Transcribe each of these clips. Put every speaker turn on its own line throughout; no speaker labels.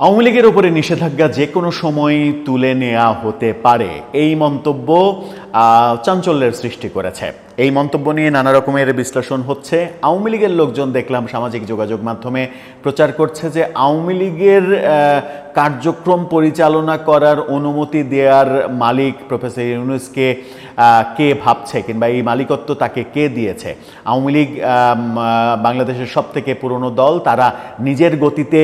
আওয়ামী লীগের উপরে নিষেধাজ্ঞা যে কোনো সময় তুলে নেওয়া হতে পারে। এই মন্তব্য চাঞ্চল্যের সৃষ্টি করেছে। এই মন্তব্য নিয়ে নানা রকমের বিশ্লেষণ হচ্ছে। আওয়ামী লীগের লোকজন, দেখলাম সামাজিক যোগাযোগ মাধ্যমে প্রচার করছে যে আওয়ামী লীগের কার্যক্রম পরিচালনা করার অনুমতি দেওয়ার মালিক প্রফেসর ইউনুসকে কে ভাবছে কিংবা এই মালিকত্ব তাকে কে দিয়েছে? আওয়ামী লীগ বাংলাদেশের সব থেকে পুরনো দল, তারা নিজের গতিতে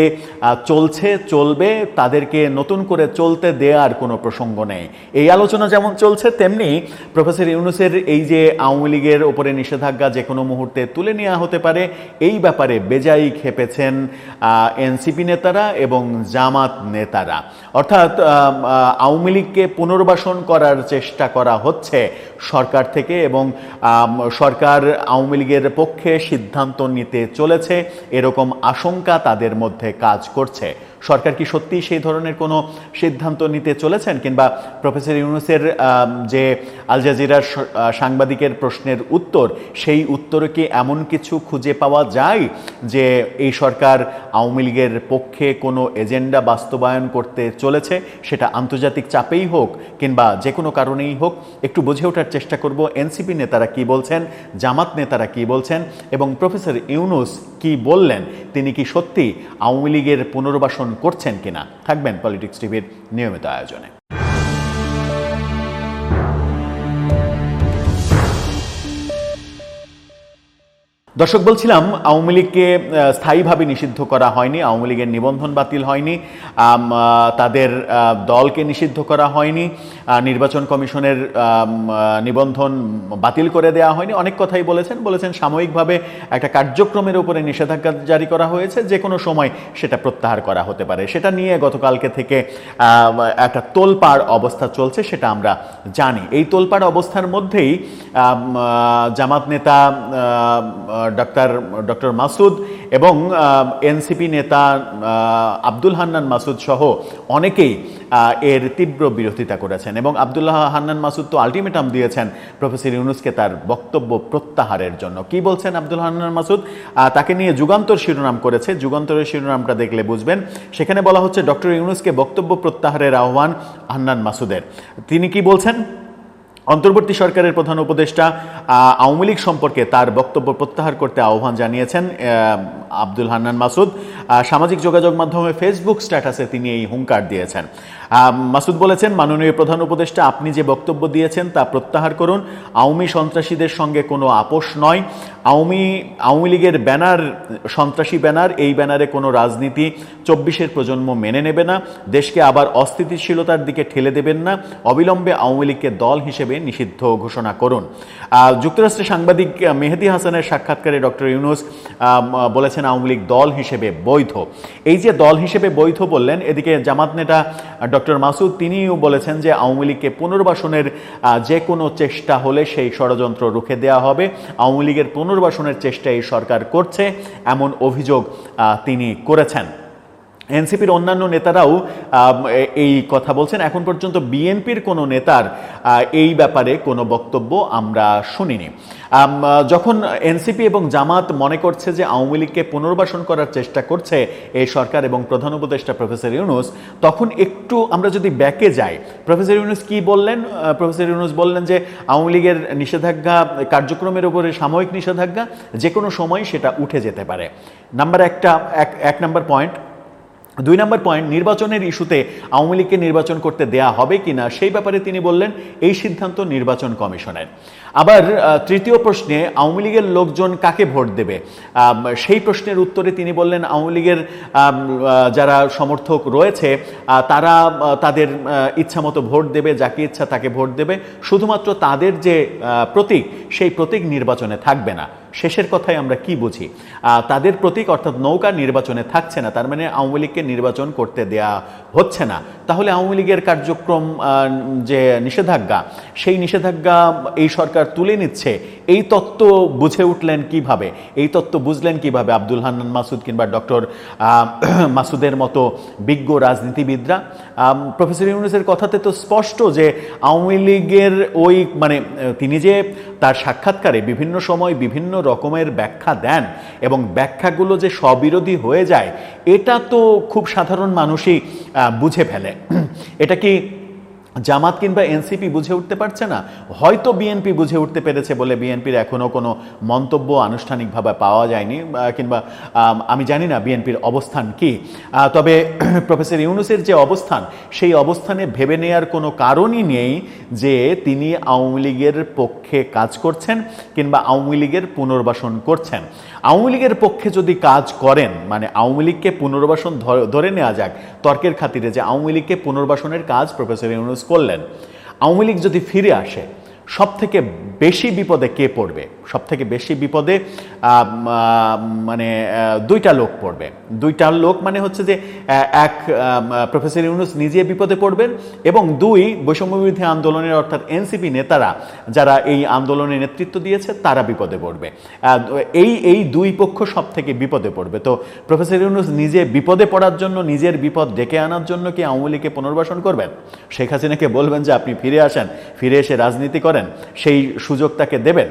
চলছে, চলবে, তাদেরকে নতুন করে চলতে দেওয়ার কোনো প্রসঙ্গ নেই। এই আলোচনা যেমন চলছে, তেমনি প্রফেসর ইউনুসের এই যে আওয়ামী লীগের ওপরে নিষেধাজ্ঞা যে কোনো মুহূর্তে তুলে নেওয়া হতে পারে, এই ব্যাপারে বেজাই খেপেছেন এনসিপি নেতারা এবং জামাত নেতারা। অর্থাৎ আওয়ামী লীগকে পুনর্বাসন করার চেষ্টা করা হচ্ছে সরকার থেকে এবং সরকার আওয়ামী লীগের পক্ষে সিদ্ধান্ত নিতে চলেছে, এরকম আশঙ্কা তাদের মধ্যে কাজ করছে। সরকার কি সত্যি সেই ধরনের কোনো সিদ্ধান্ত নিতে চলেছেন? কিংবা প্রফেসর ইউনুসের যে আল জাজিরার সাংবাদিকের প্রশ্নের উত্তর, সেই উত্তরে কি এমন কিছু খুঁজে পাওয়া যায় যে এই সরকার আওয়ামী লীগের পক্ষে কোনো এজেন্ডা বাস্তবায়ন করতে চলেছে? সেটা আন্তর্জাতিক চাপেই হোক কিংবা যে কোনো কারণেই হোক, একটু বুঝে ওঠার চেষ্টা করব এনসিপি নেতারা কি বলছেন, জামাত নেতারা কি বলছেন এবং প্রফেসর ইউনুস কি বললেন? তিনি কি সত্যি আওয়ামী লীগের পুনর্বাসন করছেন কিনা থাকবেন পলিটিক্স টিভির নিয়মিত আয়োজনে। দর্শক, বলছিলাম, আওয়ামী লীগকে স্থায়ীভাবে নিষিদ্ধ করা হয়নি, আওয়ামী লীগের নিবন্ধন বাতিল হয়নি তাদের দলকে নিষিদ্ধ করা হয়নি নির্বাচন কমিশনের নিবন্ধন বাতিল করে দেওয়া হয়নি। অনেক কথাই বলেছেন বলেছেন সাময়িকভাবে একটা কার্যক্রমের উপরে নিষেধাজ্ঞা জারি করা হয়েছে, যে কোনো সময় সেটা প্রত্যাহার করা হতে পারে। সেটা নিয়ে গতকালকে থেকে একটা তোলপাড় অবস্থা চলছে, সেটা আমরা জানি। এই তোলপাড় অবস্থার মধ্যেই জামাত নেতা ডক্টর ডক্টর মাসুদ এবং এনসিপি নেতা আব্দুল হান্নান মাসুদ সহ অনেকেই এর তীব্র বিরোধিতা করেছেন এবং আবদুল্লাহ হান্নান মাসুদ তো আলটিমেটাম দিয়েছেন প্রফেসর ইউনুসকে তার বক্তব্য প্রত্যাহারের জন্য। কি বলছেন আব্দুল হান্নান মাসুদ? তাকে নিয়ে যুগান্তর শিরোনাম করেছে। যুগান্তরের শিরোনামটা দেখলে বুঝবেন। সেখানে বলা হচ্ছে, ডক্টর ইউনুসকে বক্তব্য প্রত্যাহারের আহ্বান হান্নান মাসুদের। তিনি কি বলছেন? অন্তর্বর্তী সরকারের প্রধান উপদেষ্টা আওয়ামী লীগ সম্পর্কে তার বক্তব্য প্রত্যাহার করতে আহ্বান জানিয়েছেন আব্দুল হান্নান মাসুদ। সামাজিক যোগাযোগ মাধ্যমে ফেসবুক স্ট্যাটাসে তিনি এই হুঙ্কার দিয়েছেন। মাসুদ বলেছেন, মাননীয় প্রধান উপদেষ্টা, আপনি যে বক্তব্য দিয়েছেন তা প্রত্যাহার করুন। আওয়ামী সন্ত্রাসীদের সঙ্গে কোনো আপোষ নয়। আওয়ামী আওয়ামী লীগের ব্যানার, সন্ত্রাসী ব্যানার, এই ব্যানারে কোনো রাজনীতি চব্বিশের প্রজন্ম মেনে নেবে না। দেশকে আবার অস্থিতিশীলতার দিকে ঠেলে দেবেন না। অবিলম্বে আওয়ামী লীগকে দল হিসেবে নিষিদ্ধ ঘোষণা করুন। যুক্তরাষ্ট্রের সাংবাদিক মেহেদি হাসানের সাক্ষাৎকারে ডক্টর ইউনুস বলেছেন, আওয়ামী লীগ দল হিসেবে বৈধ। এই যে দল হিসেবে বৈধ বললেন, এদিকে জামাত নেতা ডক্টর মাসুদ, তিনিও বলেছেন যে আওয়ামী লীগকে পুনর্বাসনের যে কোনো চেষ্টা হলে সেই ষড়যন্ত্র রুখে দেওয়া হবে। আওয়ামী লীগের পুনর্বাসনের চেষ্টা এই সরকার করছে, এমন অভিযোগ তিনি করেছেন। এনসিপির অন্যান্য নেতারাও এই কথা বলছেন। এখন পর্যন্ত বিএনপির কোনো নেতার এই ব্যাপারে কোনো বক্তব্য আমরা শুনিনি। যখন এনসিপি এবং জামাত মনে করছে যে আওয়ামী লীগকে পুনর্বাসন করার চেষ্টা করছে এই সরকার এবং প্রধান উপদেষ্টা প্রফেসর ইউনুস, তখন একটু আমরা যদি ব্যাকে যাই, প্রফেসর ইউনুস কি বললেন? প্রফেসর ইউনুস বললেন যে আওয়ামী লীগের নিষেধাজ্ঞা কার্যক্রমের উপরে সাময়িক নিষেধাজ্ঞা, যে কোনো সময় সেটা উঠে যেতে পারে। নাম্বার একটা, এক এক নাম্বার পয়েন্ট দুই নম্বর পয়েন্ট নির্বাচনের ইস্যুতে আওয়ামী লীগকে নির্বাচন করতে দেয়া হবে কিনা সেই ব্যাপারে তিনি বললেন, এই সিদ্ধান্ত নির্বাচন কমিশনের। আবার তৃতীয় প্রশ্নে আওয়ামী লীগের লোকজন কাকে ভোট দেবে? সেই প্রশ্নের উত্তরে তিনি বললেন, আওয়ামী লীগের যারা সমর্থক রয়েছে তারা তাদের ইচ্ছামতো ভোট দেবে, যাকে ইচ্ছা তাকে ভোট দেবে। শুধুমাত্র তাদের যে প্রতীক, সেই প্রতীক নির্বাচনে থাকবে না। শেষের কথায় আমরা কি বুঝি? তাদের প্রতীক অর্থাৎ নৌকা নির্বাচনে থাকছে না, তার মানে আওয়ামী লীগকে নির্বাচন করতে দেয়া হচ্ছে না। তাহলে আওয়ামী লীগের কার্যক্রম যে নিষেধাজ্ঞা, সেই নিষেধাজ্ঞা এই সরকার তুলে নিচ্ছে। এই তত্ত্ব বুঝে উঠলেন কীভাবে? এই তত্ত্ব বুঝলেন কীভাবে আব্দুল হান্নান মাসুদ কিংবা ডক্টর মাসুদের মতো বিজ্ঞ রাজনীতিবিদরা? প্রফেসর ইউনুসের কথাতে তো স্পষ্ট যে আওয়ামী লীগের ওই মানে তিনি যে তার সাক্ষাৎকারে বিভিন্ন সময় বিভিন্ন রকমের ব্যাখ্যা দেন এবং ব্যাখ্যাগুলো যে স্ববিরোধী হয়ে যায়, এটা তো খুব সাধারণ মানুষই বুঝে ফেলে। এটা কি জামাত কিংবা এনসিপি বুঝে উঠতে পারছে না। হয়তো বিএনপি বুঝে উঠতে পেরেছে বলে বিএনপির এখনও কোনো মন্তব্য আনুষ্ঠানিকভাবে পাওয়া যায়নি কিংবা, আমি জানি না বিএনপির অবস্থান কি। তবে প্রফেসর ইউনুসের যে অবস্থান, সেই অবস্থানে ভেবে নেয়ার কোনো কারণই নেই যে তিনি আওয়ামী লীগের পক্ষে কাজ করছেন কিংবা আওয়ামী লীগের পুনর্বাসন করছেন। আওয়ামী লীগের পক্ষে যদি কাজ করেন মানে আওয়ামী লীগকে পুনর্বাসন ধরে নেওয়া যাক, তর্কের খাতিরে যে আওয়ামী লীগকে পুনর্বাসনের কাজ প্রফেসর ইউনুস করলেন। আওয়ামী লীগ যদি ফিরে আসে সব থেকে বেশি বিপদে কে পড়বে? সব থেকে বেশি বিপদে মানে দুইটা লোক পড়বে। দুইটা লোক মানে হচ্ছে যে এক প্রফেসর ইউনুস নিজে বিপদে পড়বেন এবং দুই বৈষম্যবিরোধী আন্দোলনের অর্থাৎ এনসিপি নেতারা যারা এই আন্দোলনে নেতৃত্ব দিয়েছে, তারা বিপদে পড়বে। এই এই দুই পক্ষ সব থেকে বিপদে পড়বে। তো প্রফেসর ইউনুস নিজে বিপদে পড়ার জন্য, নিজের বিপদ ডেকে আনার জন্য কি আওয়ামী লীগকে পুনর্বাসন করবেন? শেখ হাসিনাকে বলবেন যে, আপনি ফিরে আসেন। ফিরে এসে রাজনীতি করেন। সেই সুযোগ তাকে দেবেন।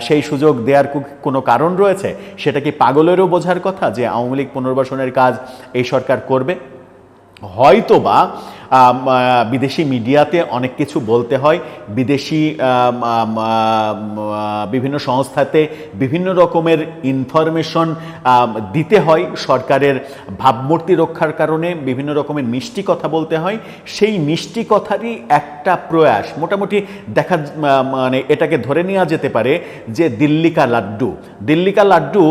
সেই সুযোগ দেওয়ার কোনো কারণ রয়েছে? সেটা কি পাগলেরও বোঝার কথা যে আওয়ামী লীগ পুনর্বাসনের কাজ এই সরকার করবে? হয়তো বা আম, আহ, বিদেশি মিডিয়াতে অনেক কিছু বলতে হয়। বিদেশি বিভিন্ন সংস্থাতে বিভিন্ন রকমের ইনফরমেশন দিতে হয়। সরকারের ভাবমূর্তি রক্ষার কারণে বিভিন্ন রকমের মিষ্টি কথা বলতে হয়। সেই মিষ্টি কথারই একটা প্রয়াস, মোটামুটি দেখা মানে এটাকে ধরে নেওয়া যেতে পারে যে দিল্লিকা লাড্ডু। দিল্লিকা লাড্ডু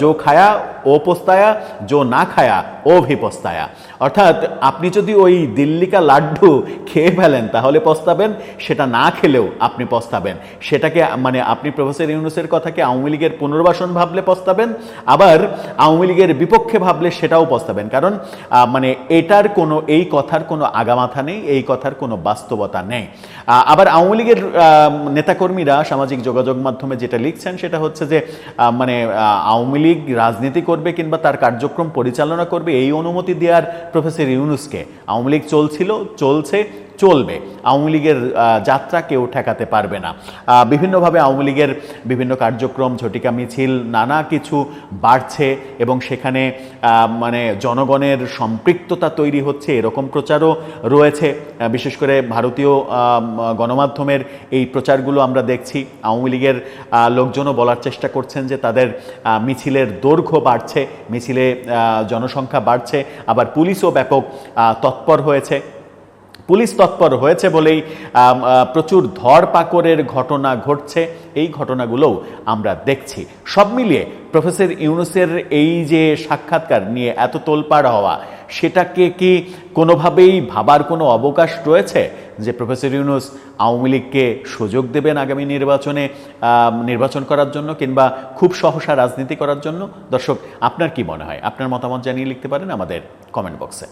জো খায়া, ও পোস্তায়া জো না খায়া, ও ভি পোস্তায়া। অর্থাৎ আপনি যদি ওই দিল্লিকা লাড্ডু খেয়ে ফেলেন, তাহলে পস্তাবেন, সেটা না খেলেও আপনি পস্তাবেন। সেটাকে মানে আপনি প্রফেসর ইউনুসের কথাকে আওয়ামী লীগের পুনর্বাসন ভাবলে পস্তাবেন, আবার আওয়ামী লীগের বিপক্ষে ভাবলে সেটাও পস্তাবেন। কারণ মানে এটার কোনো, এই কথার কোনো আগামাথা নেই, এই কথার কোনো বাস্তবতা নেই। আবার আওয়ামী লীগের নেতাকর্মীরা সামাজিক যোগাযোগ মাধ্যমে যেটা লিখছেন, সেটা হচ্ছে যে মানে আওয়ামী লীগ রাজনীতি করবে কিংবা তার কার্যক্রম পরিচালনা করবে, এই অনুমতি দেওয়ার প্রফেসর ইউনুসকে। আওয়ামী লীগ চলছিল চলছে চলবে। আওয়ামী লীগের যাত্রা কেউ ঠেকাতে পারবে না। বিভিন্নভাবে আওয়ামী লীগের বিভিন্ন কার্যক্রম, ঝটিকা মিছিল, নানা কিছু বাড়ছে এবং সেখানে মানে জনগণের সম্পৃক্ততা তৈরি হচ্ছে, এরকম প্রচারও রয়েছে। বিশেষ করে ভারতীয় গণমাধ্যমের এই প্রচারগুলো আমরা দেখছি। আওয়ামী লীগের লোকজনও বলার চেষ্টা করছেন যে তাদের মিছিলের দৈর্ঘ্য বাড়ছে, মিছিলে জনসংখ্যা বাড়ছে। আবার পুলিশও ব্যাপক তৎপর হয়েছে। পুলিশ তৎপর হয়েছে বলেই প্রচুর ধরপাকড়ের ঘটনা ঘটছে। এই ঘটনাগুলোও আমরা দেখছি। সব মিলিয়ে প্রফেসর ইউনুসের এই যে সাক্ষাৎকার নিয়ে এত তোলপাড় হওয়া, সেটাকে কি কোনোভাবেই ভাবার কোনো অবকাশ রয়েছে? যে প্রফেসর ইউনুস আওয়ামী লীগকে সুযোগ দেবেন আগামী নির্বাচনে নির্বাচন করার জন্য কিংবা খুব সহসা রাজনীতি করার জন্য? দর্শক, আপনার কি মনে হয়? আপনার মতামত জানিয়ে লিখতে পারেন আমাদের কমেন্ট বক্সে